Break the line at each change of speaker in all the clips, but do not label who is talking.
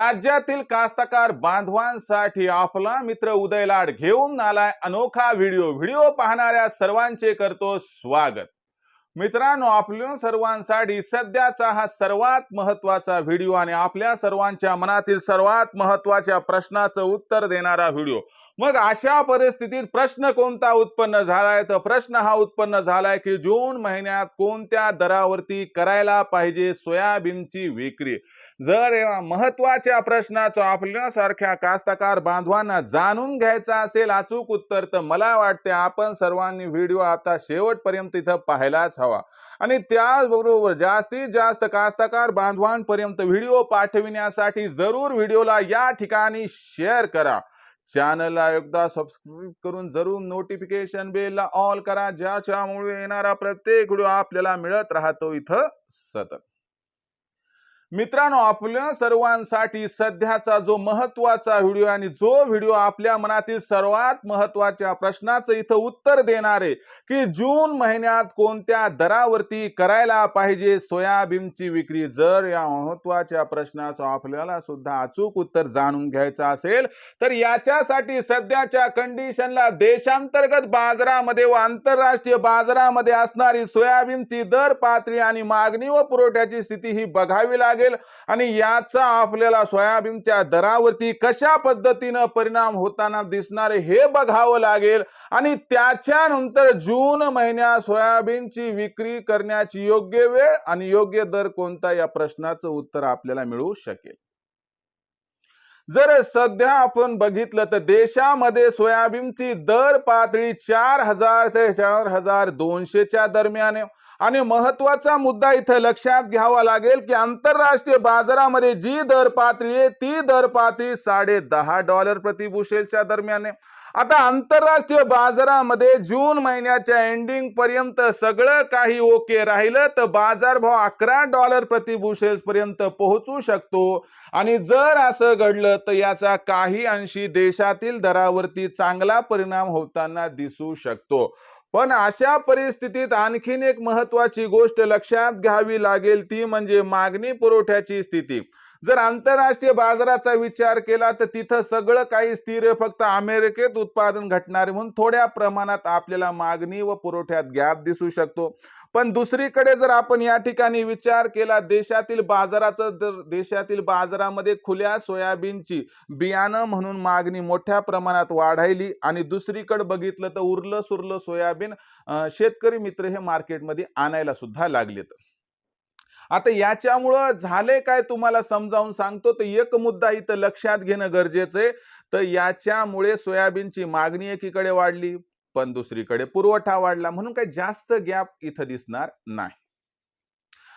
राज्यातील कास्तकार बांधवांसाठी आपला मित्र उदय लाड घेऊन आलाय अनोखा व्हिडिओ. व्हिडिओ पाहणाऱ्या सर्वांचे करतो स्वागत. मित्रांनो आपल्या सर्वांसाठी सध्याचा हा सर्वात महत्त्वाचा व्हिडिओ आणि आपल्या सर्वांच्या मनातील सर्वात महत्त्वाच्या प्रश्नाचं उत्तर देणारा व्हिडिओ. मग अशा परिस्थितीत प्रश्न कोणता उत्पन्न झालाय? तर प्रश्न हा उत्पन्न झालाय की जून महिन्यात कोणत्या दरावरती करायला पाहिजे सोयाबीनची विक्री? जर या महत्त्वाच्या प्रश्नाचं आपल्यासारख्या कास्तकार बांधवांना जाणून घ्यायचं असेल अचूक उत्तर तर मला वाटते आपण सर्वांनी व्हिडिओ आता शेवटपर्यंत इथं पाहायलाच हवा. आणि त्याचबरोबर जास्तीत जास्त कास्तकार बांधवांपर्यंत व्हिडिओ पाठविण्यासाठी जरूर व्हिडिओला या ठिकाणी शेअर करा. चॅनलला एकदा सबस्क्राईब करून जरूर नोटिफिकेशन बेलला ऑल करा ज्याच्यामुळे येणारा प्रत्येक व्हिडिओ आपल्याला मिळत राहतो इथं सतत. मित्रांनो आपल्या सर्वांसाठी सध्याचा जो महत्त्वाचा व्हिडिओ आणि जो व्हिडिओ आपल्या मनातील सर्वात महत्त्वाच्या प्रश्नाचं इथं उत्तर देणार आहे की जून महिन्यात कोणत्या दरावरती करायला पाहिजे सोयाबीनची विक्री? जर या महत्त्वाच्या प्रश्नाचं आपल्याला सुद्धा अचूक उत्तर जाणून घ्यायचं असेल तर याच्यासाठी सध्याच्या कंडिशनला देशांतर्गत बाजारामध्ये व आंतरराष्ट्रीय बाजारामध्ये असणारी सोयाबीनची दर पातळी आणि मागणी व पुरवठ्याची स्थिती ही बघावी लागेल. आणि याचा आपल्याला सोयाबीनच्या दरावरती कशा पद्धतीनं परिणाम होताना दिसणार हे बघावं लागेल. आणि त्याच्यानंतर जून महिन्यात सोयाबीनची विक्री करण्याची योग्य वेळ आणि योग्य दर कोणता या प्रश्नाचं उत्तर आपल्याला मिळू शकेल. जर सध्या आपण बघितलं तर देशामध्ये सोयाबीनची दर पातळी चार हजार ते चार हजार दोनशेच्या दरम्यान आहे. आणि महत्त्वाचा मुद्दा इथं लक्षात घ्यावा लागेल की आंतरराष्ट्रीय बाजारामध्ये जी दर पातळी आहे ती दर पातळी साडे दहा डॉलर प्रतिबुशेलच्या दरम्यान आहे. आता आंतरराष्ट्रीय बाजारामध्ये जून महिन्याच्या एंडिंग पर्यंत सगळं काही ओके राहिलं तर बाजारभाव अकरा डॉलर प्रति पर्यंत पोहोचू शकतो. आणि जर असं घडलं तर याचा काही अंशी देशातील दरावरती चांगला परिणाम होताना दिसू शकतो. पण अशा परिस्थितीत आणखीन एक महत्वाची गोष्ट लक्षात घ्यावी लागेल ती म्हणजे मागणी पुरवठ्याची स्थिती. जर आंतरराष्ट्रीय बाजाराचा विचार केला तर तिथं सगळं काही स्थिर आहे. फक्त अमेरिकेत उत्पादन घटणार म्हणून थोड्या प्रमाणात आपल्याला मागणी व पुरवठ्यात गॅप दिसू शकतो. पण दुसरीकडे जर आपण या ठिकाणी विचार केला देशातील बाजाराचं जर देशातील बाजारामध्ये खुल्या सोयाबीनची बियाणं म्हणून मागणी मोठ्या प्रमाणात वाढायली आणि दुसरीकडे बघितलं तर उरलं सुरलं सोयाबीन शेतकरी मित्र हे मार्केटमध्ये आणायला सुद्धा लागलेत. आता याच्यामुळं झाले काय तुम्हाला समजावून सांगतो तर एक मुद्दा इथं लक्षात घेणं गरजेचं आहे. तर याच्यामुळे सोयाबीनची मागणी एकीकडे वाढली. पण दुसरीकडे पुरवठा वाढला म्हणून काही जास्त गॅप इथं दिसणार नाही.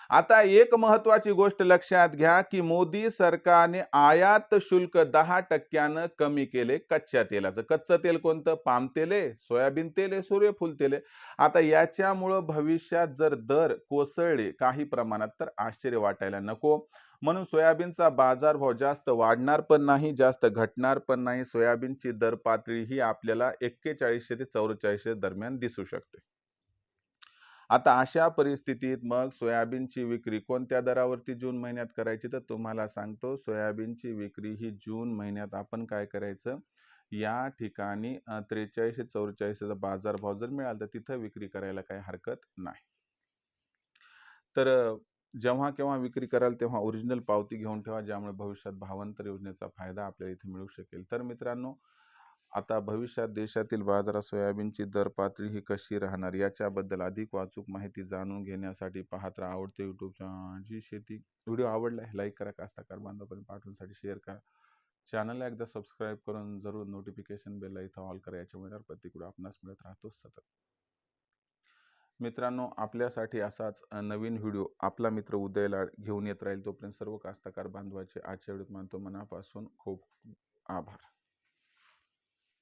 आता एक महत्वाची गोष्ट लक्षात घ्या की मोदी सरकारने आयात शुल्क दहा टक्क्यानं कमी केले कच्च्या तेलाचं. कच्चं तेल कोणतं? पाम तेल आहे सोयाबीन तेल आहे सूर्यफूल तेल. आहे आता याच्यामुळं भविष्यात जर दर कोसळले काही प्रमाणात तर आश्चर्य वाटायला नको. म्हणून सोयाबीनचा बाजारभाव जास्त वाढणार पण नाही जास्त घटणार पण नाही. सोयाबीनची दर पातळी ही आपल्याला एक्केचाळीसशे ते चौवेचाळीसशे दरम्यान दिसू शकते. आता अशा परिस्थितीत मग सोयाबीनची विक्री कोणत्या दरावरती जून महिन्यात करायची? तर तुम्हाला सांगतो सोयाबीनची विक्री ही जून महिन्यात आपण काय करायचं? या ठिकाणी त्रेचाळीस चौवेचाळीसचा बाजारभाव जर मिळाला तर तिथं विक्री करायला काही हरकत नाही. तर जेव्हा केव्हा विक्री कराल तेव्हा ओरिजिनल पावती घेऊन ठेवा ज्यामुळे भविष्यात भावांतर योजनेचा फायदा आपल्याला इथे मिळू शकेल. तर मित्रांनो आता भविष्यात देशातील बाजारात सोयाबीनची दर पातळी ही कशी राहणार याच्याबद्दल अधिक वाचूक माहिती जाणून घेण्यासाठी पाहत राहा आवडते यूट्यूबच्या जी शेती. व्हिडिओ आवडला लाईक करा कास्ताकार बांधवापर्यंत पाठवण्यासाठी शेअर करा. चॅनलला एकदा सबस्क्राईब करून जरूर नोटिफिकेशन बेलला इथं ऑल करा याच्यामुळे प्रत्येक आपणास मिळत राहतो सतत. मित्रांनो आपल्यासाठी असाच नवीन व्हिडिओ आपला मित्र उदयला घेऊन येत राहील तोपर्यंत सर्व कास्ताकार बांधवाचे आजच्या व्हिडिओत मानतो मनापासून खूप आभार.